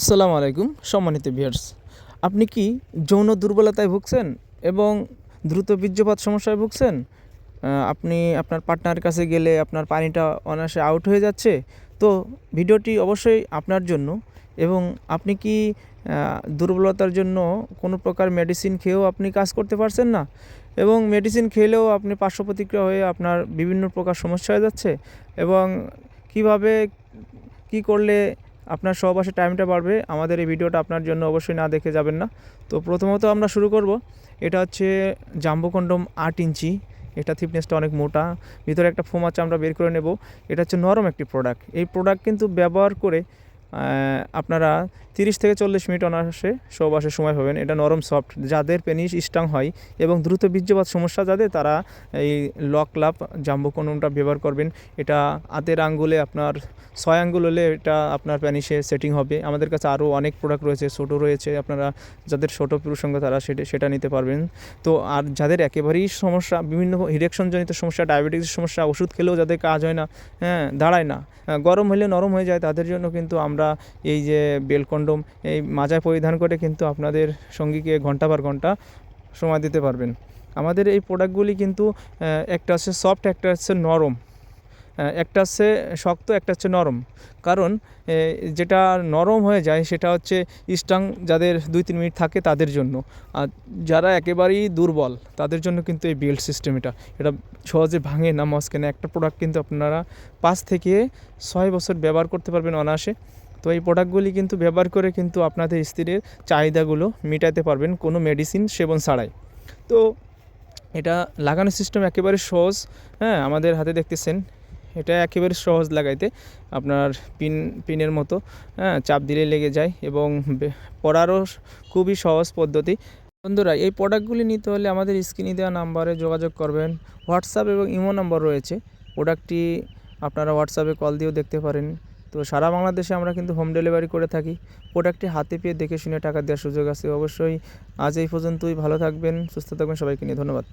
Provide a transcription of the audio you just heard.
আসসালামু আলাইকুম, সম্মানিত ভিউয়ার্স। আপনি কি যৌন দুর্বলতায় ভুগছেন এবং দ্রুত বীর্যপাত সমস্যায় ভুগছেন? আপনি আপনার পার্টনার কাছে গেলে আপনার পানিটা অনায়াসে আউট হয়ে যাচ্ছে। তো ভিডিওটি অবশ্যই আপনার জন্য এবং আপনি কি দুর্বলতার জন্য কোনো প্রকার মেডিসিন খেয়েও আপনি কাজ করতে পারছেন না? এবং মেডিসিন খেলেও আপনি পার্শ্ব প্রতিক্রিয়া হয়ে আপনার বিভিন্ন প্রকার সমস্যা হয়ে যাচ্ছে এবং কীভাবে, কি করলে আপনার সহবাসের টাইমটা বাড়বে। আমাদের এই ভিডিওটা আপনার জন্য অবশ্যই না দেখে যাবেন না। তো প্রথমত আমরা শুরু করব। এটা হচ্ছে জাম্বো কন্ডম আট ইঞ্চি। এটা থিকনেসটা অনেক মোটা। ভিতরে একটা ফোম আছে, আমরা বের করে নেব। এটা হচ্ছে নরম একটি প্রোডাক্ট এই প্রোডাক্ট কিন্তু ব্যবহার করে আপনারা তিরিশ থেকে চল্লিশ মিনিট অনায়াসে সহবাসের সময় পাবেন। এটা নরম সফট যাদের পেনিস স্ট্রং হয় এবং দ্রুত বীর্যপাত সমস্যা যাদের, তারা এই লক লাভ জাম্বো কন্ডমটা ব্যবহার করবেন। এটা হাতের আঙ্গুলে আপনার ছয় আঙ্গুল হলে এটা আপনার প্যানিসে সেটিং হবে। আমাদের কাছে আরও অনেক প্রোডাক্ট রয়েছে, ছোটো রয়েছে। আপনারা যাদের ছোটো পুরুষঙ্গ তারা সেটা সেটা নিতে পারবেন। তো আর যাদের একেবারেই সমস্যা, বিভিন্ন ইরেকশনজনিত সমস্যা ডায়াবেটিসের সমস্যা, ওষুধ খেলেও যাদের কাজ হয় না হ্যাঁ দাঁড়ায় না, গরম হলে নরম হয়ে যায়, তাদের জন্য কিন্তু আমরা এই যে বেল কন্ডম এই মাজায় পরিধান করে কিন্তু আপনাদের সঙ্গীকে ঘণ্টা পর ঘণ্টা সময় দিতে পারবেন। আমাদের এই প্রোডাক্টগুলি কিন্তু একটা হচ্ছে সফট একটা হচ্ছে নরম। একটা হচ্ছে শক্ত, একটা হচ্ছে নরম। কারণ যেটা নরম হয়ে যায় সেটা হচ্ছে স্ট্রং যাদের দুই তিন মিনিট থাকে তাদের জন্য। আর যারা একেবারেই দুর্বল তাদের জন্য কিন্তু এই বেল্ট সিস্টেম এটা। এটা সহজে ভাঙে না মাঝখানে একটা প্রোডাক্ট কিন্তু আপনারা পাঁচ থেকে ছয় বছর ব্যবহার করতে পারবেন অনায়াসে। তো এই প্রোডাক্টগুলি কিন্তু ব্যবহার করে কিন্তু আপনাদের স্ত্রীর চাহিদাগুলো মেটাতে পারবেন কোনো মেডিসিন সেবন ছাড়াই। তো এটা লাগানোর সিস্টেম একেবারে সহজ হ্যাঁ আমাদের হাতে দেখতেছেন, এটা একেবারে সহজ লাগাইতে আপনার পিন, পিনের মতো হ্যাঁ চাপ দিলে লেগে যায় এবং পড়ারও খুবই সহজ পদ্ধতি। বন্ধুরা, এই প্রোডাক্টগুলি নিতে হলে আমাদের স্ক্রিনে দেওয়া নাম্বারে যোগাযোগ করবেন, হোয়াটসঅ্যাপ এবং ইমো নাম্বার রয়েছে। প্রোডাক্টটি আপনারা হোয়াটসঅ্যাপে কল দিয়েও দেখতে পারেন। তো সারা বাংলাদেশে আমরা কিন্তু হোম ডেলিভারি করে থাকি। প্রোডাক্টটি হাতে পেয়ে দেখে শুনে টাকা দেওয়ার সুযোগ আছে। অবশ্যই আজ এই পর্যন্তই। ভালো থাকবেন, সুস্থ থাকবেন। সবাইকে নিয়ে ধন্যবাদ।